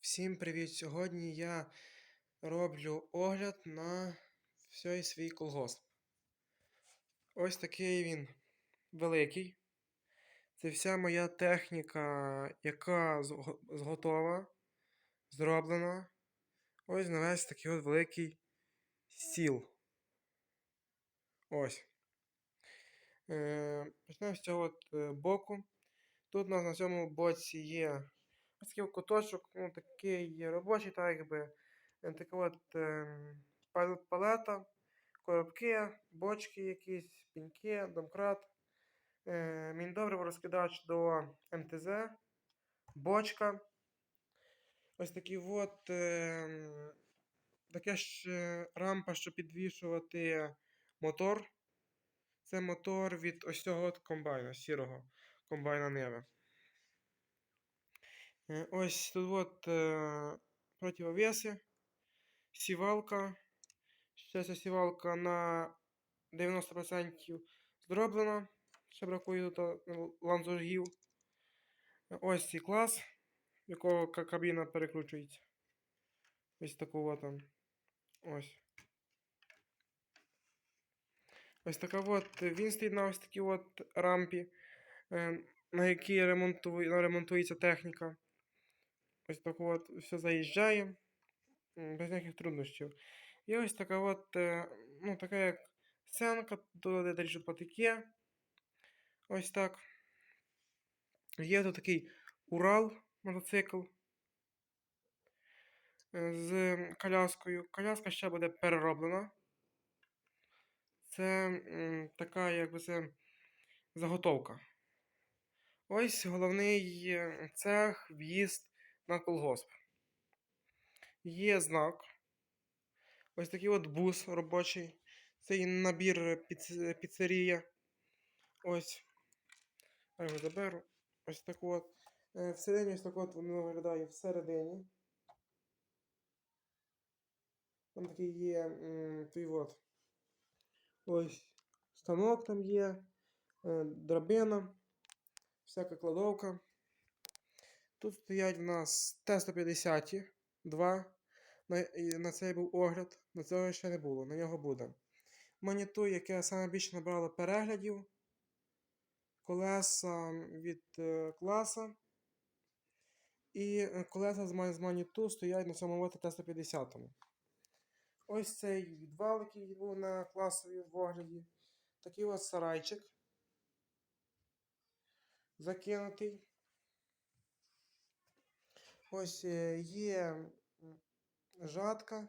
Всім привіт! Сьогодні я роблю огляд на всій свій колгосп. Ось такий він великий. Це вся моя техніка, яка зготова, зроблена. Ось на весь такий от великий стіл. Ось. Е, почнемо з цього от, е, боку. Тут у нас на цьому боці є такий куточок, ну такий робочий, так якби. е, Така от е, палета, коробки, бочки якісь, піньки, домкрат. Е, Міндобриво розкидач до МТЗ, бочка. Ось такий от е, таке ж е, рампа, щоб підвішувати мотор. Це мотор від ось цього комбайна, сірого комбайна Нива. Е, Ось тут от е, противовеси, сівалка. Ще ця сівалка на 90% зроблена. Ще бракує тут ланцюгів. Е, Ось цей клас, якого кабіна перекручується. Ось такого там. Ось. Ось така от. Він стоїть на ось такій от рампі, е, на якій ремонтує, ремонтується техніка. Ось так от все заїжджає без ніяких труднощів. І ось така от, ну, така як сценка, туди де ріжуть патики. Ось так. Є тут такий Урал мотоцикл з коляскою. Коляска ще буде перероблена. Це м, така, якби це заготовка. Ось головний е, цех, в'їзд на колгосп. Є знак. Ось такий от бус робочий. Це і набір піц- піцерія. Ось. Я його заберу. Ось так от. Е, Всередині ось так от воно виглядає всередині. Там такий є той от. Ось станок там є, е, драбина, всяка кладовка. Тут стоять в нас Т-150 2. На, на цей був огляд, на цього ще не було, на нього буде. Маніту, яке саме більше набрало переглядів. Колеса від е, класа. І е, колеса з, ма- з маніту стоять на цьому от Т-150. Ось цей відвал, який був на класовій в огляді. Такий ось сарайчик. Закинутий. Ось е, є жатка.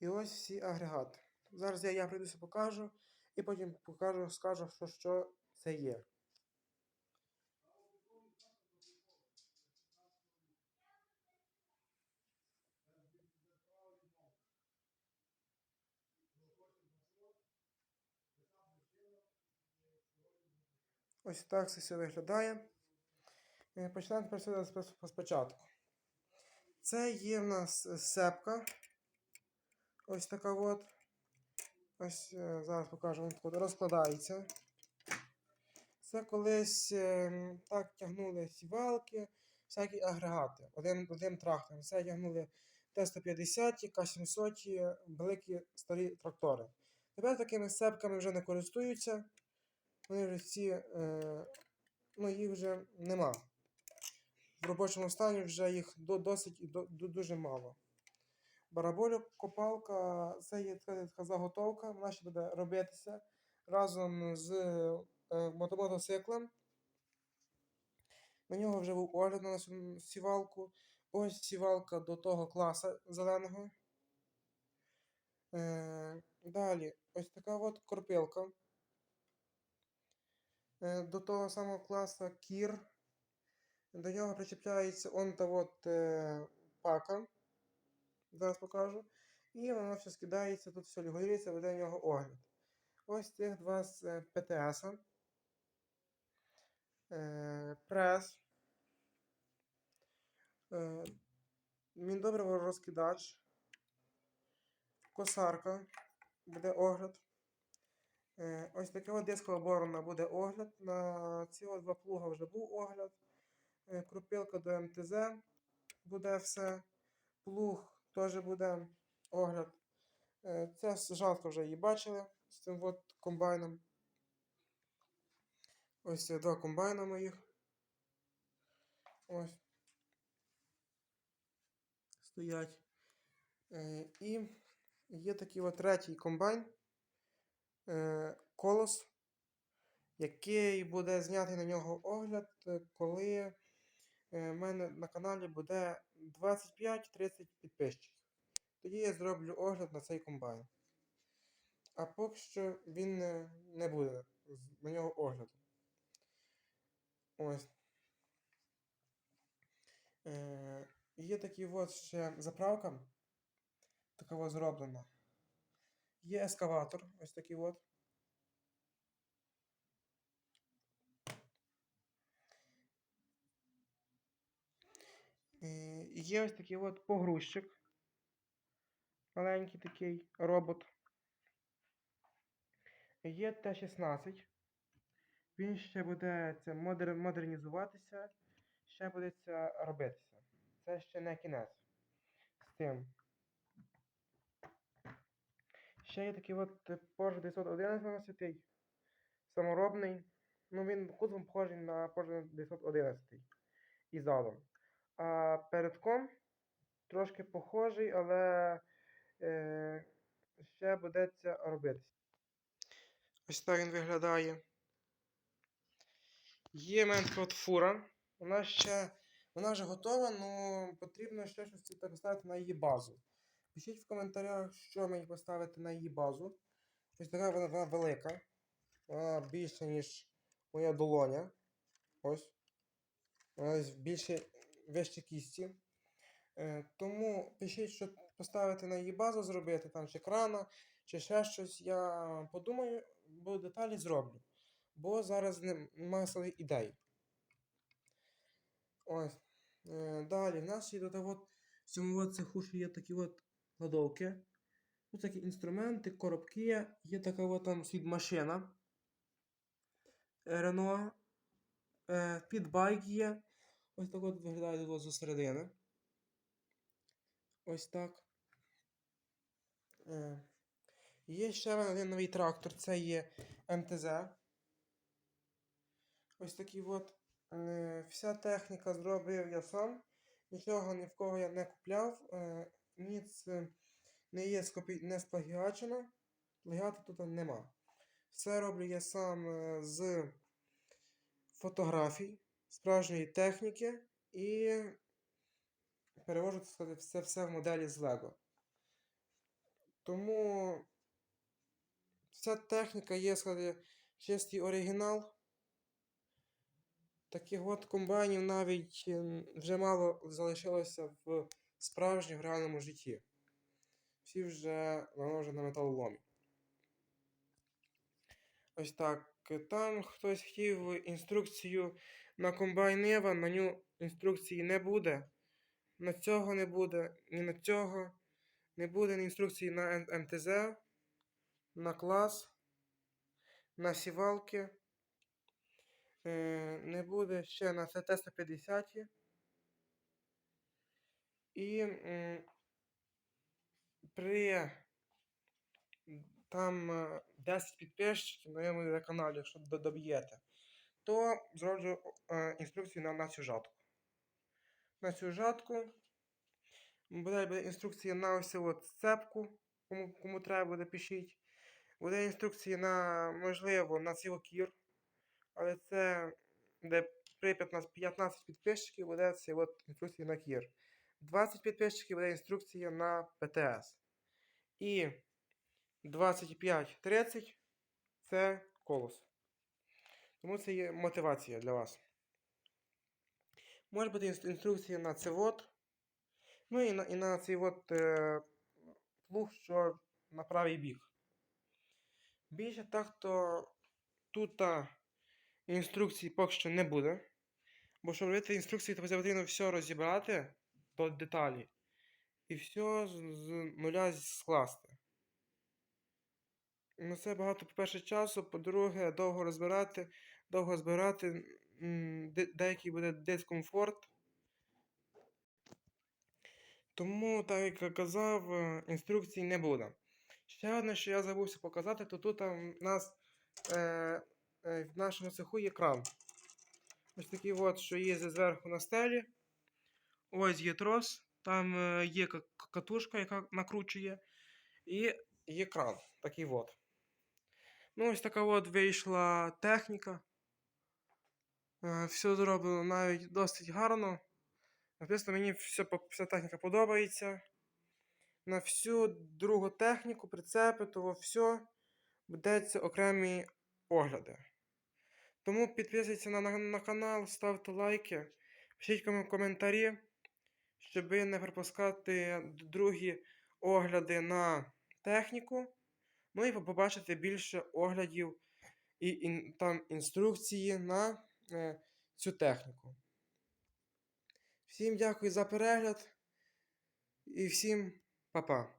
І ось всі агрегати. Зараз я, я прийдуся покажу і потім покажу, скажу, що, що це є. Ось так це все виглядає. Е, Почнемо тепер спочатку. Це є в нас е, сепка. Ось така от. Ось е, зараз покажу, розкладається. Це колись так тягнули сівалки, всякі агрегати. Один, одним трактором. Це тягнули Т-150, К-700, великі старі трактори. Тепер такими сепками вже не користуються. Вони вже е, ну їх вже нема. В робочому стані вже їх досить і дуже мало. Бараболю копалка це є така заготовка, вона ще буде робитися разом з е, мото- мотоциклом. На нього вже був огляд на цю сівалку. Ось сівалка до того класа зеленого. Е, далі, ось така от корпілка. Е, до того самого класу кір. До нього причіпляється он та от е, пака. Зараз покажу. І воно все скидається, тут все регулюється, веде на нього огляд. Ось цих два з е, ПТС. Е, прес. Е, Міндобриво розкидач. Косарка. Буде огляд. Е, ось така от дискова буде огляд. На ці два плуга вже був огляд. Е, крупилка до МТЗ буде все. Плуг теж буде огляд. Е, Це жалко вже її бачили з цим от комбайном. Ось два комбайна моїх. Ось. Стоять. Е, І є такий от третій комбайн. Колос, який буде знятий на нього огляд, коли в мене на каналі буде 25-30 підписчиків. Тоді я зроблю огляд на цей комбайн. А поки що він не, буде на нього огляду. Ось. Е, є такий от ще заправка. Така зроблена. Є ескаватор, ось такий от. Є ось такий от погрузчик. Маленький такий робот. Є Т-16. Він ще буде це модер... модернізуватися, ще буде це робитися. Це ще не кінець з тим. Ще є такий от Porsche 911 саморобний. Ну він кузовом похожий на Porsche 911 і задом. А передком трошки похожий, але е, ще це робитися. Ось так він виглядає. Є мене фура. Вона ще вона вже готова, але потрібно ще щось поставити на її базу. Пишіть в коментарях, що мені поставити на її базу. Ось така вона, вона велика. Вона більша, ніж моя долоня. Ось. Вона більше вище кісті. Е, тому пишіть, що поставити на її базу зробити, там чи крана, чи ще щось. Я подумаю, бо деталі зроблю. Бо зараз немає своїх ідей. Ось. Е, далі, в нас є в цьому цеху ще є такі от кладовки. Ось такі інструменти, коробки. Є така от там машина. Рено. Е, підбайк є. Ось так от виглядає тут от зсередини. Ось так. Е, є ще один новий трактор, це є МТЗ. Ось такий от. Е, вся техніка зробив я сам. Нічого ні в кого я не купляв. Е, ніц е, не є скопі... не сплагіачено. Плагіату тут нема. Все роблю я сам е, з фотографій, справжньої техніки і перевожу сказати, все, в моделі з Lego. Тому вся техніка є, сказати, чистий оригінал. Таких от комбайнів навіть ем, вже мало залишилося в справжньому реальному житті. Всі вже наложені на металоломі. Ось так. Там хтось хотів інструкцію на комбайн Ева, на нього інструкції не буде. На цього не буде, ні на цього. Не буде інструкції на МТЗ, на клас, на сівалки. Е, не буде ще на СТ-150. І при там е, 10 підписчиків на моєму каналі, якщо до- доб'єте, то зроблю е, інструкцію на, на цю жатку. На цю жатку буде, буде інструкція на ось цепку, кому, кому треба буде пишіть. Буде інструкція на, можливо, на цілокір, але це де при 15, 15 підписчиків буде це от інструкція на кір. 20 підписчиків буде інструкція на ПТС. І 25-30 це колос. Тому це є мотивація для вас. Може бути інструкція на це от. Ну і на, і на цей от е, плуг, що на правий бік. Більше так, то тут інструкції поки що не буде. Бо щоб робити інструкції, то потрібно все розібрати до деталі. І все з, з нуля скласти. Ну, це багато, по-перше, часу, по-друге, довго розбирати, довго збирати. деякий буде дискомфорт. Тому, так як казав, е, інструкцій не буде. Ще одне, що я забувся показати, то тут у нас е, е, в нашому цеху є кран. Ось такий от, що є зверху на стелі. Ось є трос, там е, є ка- ка- катушка, яка накручує. І є кран. Такий от. Ну, ось така от вийшла техніка. Е, Все зроблено навіть досить гарно. Звісно, мені все, вся техніка подобається. На всю другу техніку, прицепи, того все ведеться окремі огляди. Тому підписуйтесь на, на, на канал, ставте лайки, пишіть коментарі, щоб не пропускати другі огляди на техніку. Ну і побачити більше оглядів і ін- там інструкції на е, цю техніку. Всім дякую за перегляд і всім па-па.